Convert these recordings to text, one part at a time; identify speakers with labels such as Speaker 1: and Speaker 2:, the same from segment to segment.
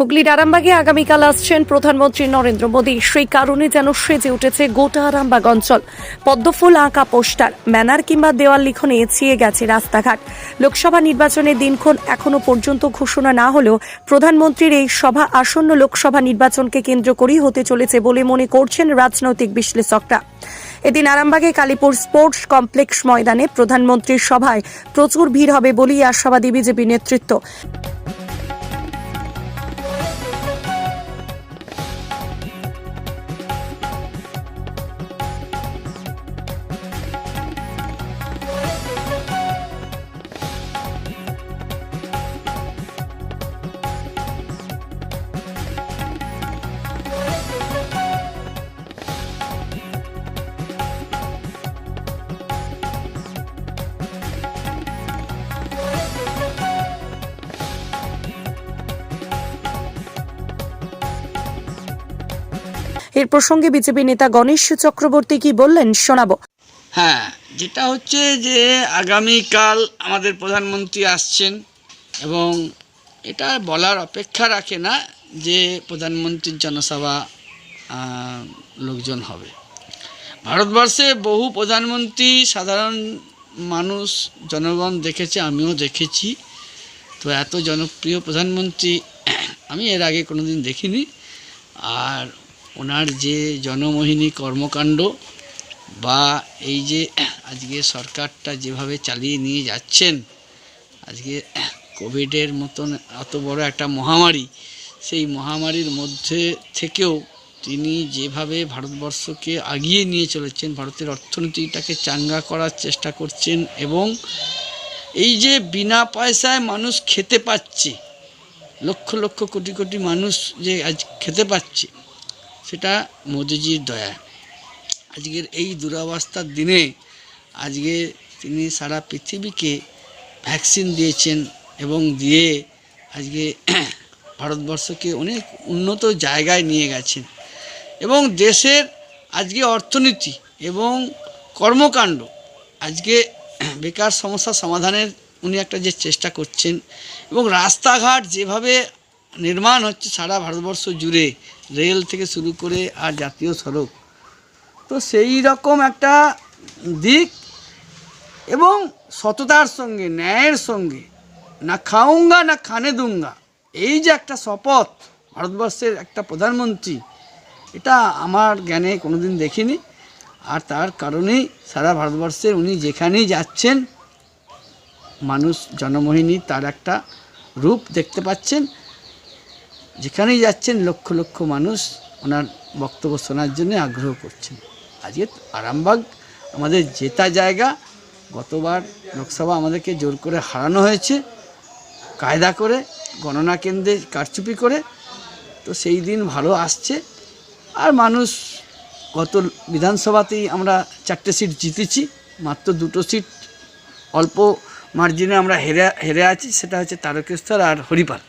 Speaker 1: হুগলির আরামবাগে আগামীকাল আসছেন প্রধানমন্ত্রী নরেন্দ্র মোদী। সেই কারণে যেন সেজে উঠেছে গোটা আরামবাগ অঞ্চল। পদ্মফুল, আঁকা পোস্টার, ব্যানার কিংবা দেওয়াল লিখনে ছিয়ে গেছে রাস্তাঘাট। লোকসভা নির্বাচনের দিনক্ষণ এখনও পর্যন্ত ঘোষণা না হলেও প্রধানমন্ত্রীর এই সভা আসন্ন লোকসভা নির্বাচনকে কেন্দ্র করেই হতে চলেছে বলে মনে করছেন রাজনৈতিক বিশ্লেষকরা। এদিন আরামবাগে কালীপুর স্পোর্টস কমপ্লেক্স ময়দানে প্রধানমন্ত্রীর সভায় প্রচুর ভিড় হবে বলেই আশাবাদী বিজেপি নেতৃত্ব। এর প্রসঙ্গে বিজেপি নেতা গণেশ চক্রবর্তী কি বললেন শোনাবো।
Speaker 2: হ্যাঁ যেটা হচ্ছে যে আগামীকাল আমাদের প্রধানমন্ত্রী আসছেন এবং এটা বলার অপেক্ষা রাখে না যে প্রধানমন্ত্রীর জনসভা লোকজন হবে। ভারতবর্ষে বহু প্রধানমন্ত্রী, সাধারণ মানুষ, জনগণ দেখেছে, আমিও দেখেছি। তো এত জনপ্রিয় প্রধানমন্ত্রী আমি এর আগে কোনোদিন দেখিনি। আর ওনার যে জনমোহিনী কর্মকাণ্ড বা এই যে আজকে সরকারটা যেভাবে চালিয়ে নিয়ে যাচ্ছেন, আজকে কোভিডের মতন এত বড় একটা মহামারী, সেই মহামারীর মধ্যে থেকেও তিনি যেভাবে ভারতবর্ষকে আগিয়ে নিয়ে চলেছেন, ভারতের অর্থনীতিটাকে চাঙ্গা করার চেষ্টা করছেন এবং এই যে বিনা পয়সায় মানুষ খেতে পাচ্ছে, লক্ষ লক্ষ কোটি কোটি মানুষ যে আজ খেতে পাচ্ছে সেটা মোদিজির দয়া। আজকের এই দুরাবস্থার দিনে আজকে তিনি সারা পৃথিবীকে ভ্যাকসিন দিয়েছেন এবং দিয়ে আজকে ভারতবর্ষকে অনেক উন্নত জায়গায় নিয়ে গেছেন। এবং দেশের আজকে অর্থনীতি এবং কর্মকাণ্ড আজকে বেকার সমস্যা সমাধানের উনি একটা যে চেষ্টা করছেন এবং রাস্তাঘাট যেভাবে নির্মাণ হচ্ছে সারা ভারতবর্ষ জুড়ে রেল থেকে শুরু করে আর জাতীয় সড়ক। তো সেই রকম একটা দিক এবং সততার সঙ্গে, ন্যায়ের সঙ্গে, না খাউঙ্গা না খানে দুঙ্গা, এই যে একটা শপথ ভারতবর্ষের একটা প্রধানমন্ত্রী, এটা আমার জ্ঞানে কোনোদিন দেখিনি। আর তার কারণেই সারা ভারতবর্ষের উনি যেখানেই যাচ্ছেন, মানুষ, জনমোহিনী তার একটা রূপ দেখতে পাচ্ছেন। যেখানেই যাচ্ছেন, লক্ষ লক্ষ মানুষ ওনার বক্তব্য শোনার জন্য আগ্রহ করছেন। আজকে আরামবাগ আমাদের জেতা জায়গা। গতবার লোকসভা আমাদেরকে জোর করে হারানো হয়েছে। কায়দা করে, গণনা কেন্দ্রে কারচুপি করে, তো সেই দিন ভালো আসছে। আর মানুষ গত বিধানসভাতেই আমরা চারটে সিট জিতেছি, মাত্র দুটো সিট অল্প মার্জিনে আমরা হেরে হেরে আছি, সেটা হচ্ছে তারকেশ্বর আর হরিপাল।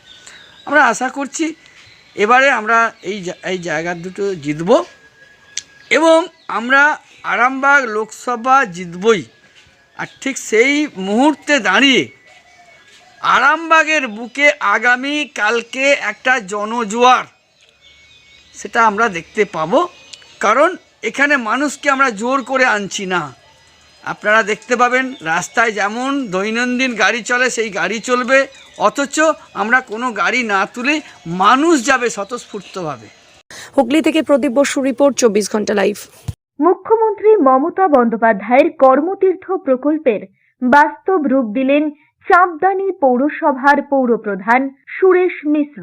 Speaker 2: আমরা আশা করছি এবারে আমরা এই এই জায়গা দুটো জিতব। এবং আমরা আরামবাগ লোকসভা জিতবই। আর ঠিক সেই মুহূর্তে দাঁড়িয়ে আরামবাগের বুকে আগামী কালকে একটা জনজোয়ার, সেটা আমরা দেখতে পাবো। কারণ এখানে মানুষকে আমরা জোর করে আনছি না। আপনারা দেখতে পাবেন রাস্তায় যেমন দৈনন্দিন গাড়ি চলে সেই গাড়ি চলবে। অথচ আমরা কোনো গাড়ি না তুলে মানুষ যাবে স্বতঃস্ফূর্তভাবে।
Speaker 1: হুগলি থেকে প্রদীপ বসু রিপোর্ট চব্বিশ ঘণ্টা লাইভ।
Speaker 3: মুখ্যমন্ত্রী মমতা বন্দ্যোপাধ্যায়ের কর্মতীর্থ প্রকল্পের বাস্তব রূপ দিলেন চাঁপদানি পৌরসভার পৌরপ্রধান সুরেশ মিশ্র।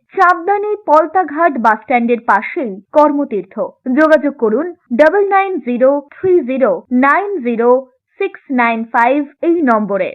Speaker 3: সাবধানী পলতাঘাট বাস বাসস্ট্যান্ডের পাশেই কর্মতীর্থ। যোগাযোগ করুন double nine zero three zero nine zero six nine five এই নম্বরে।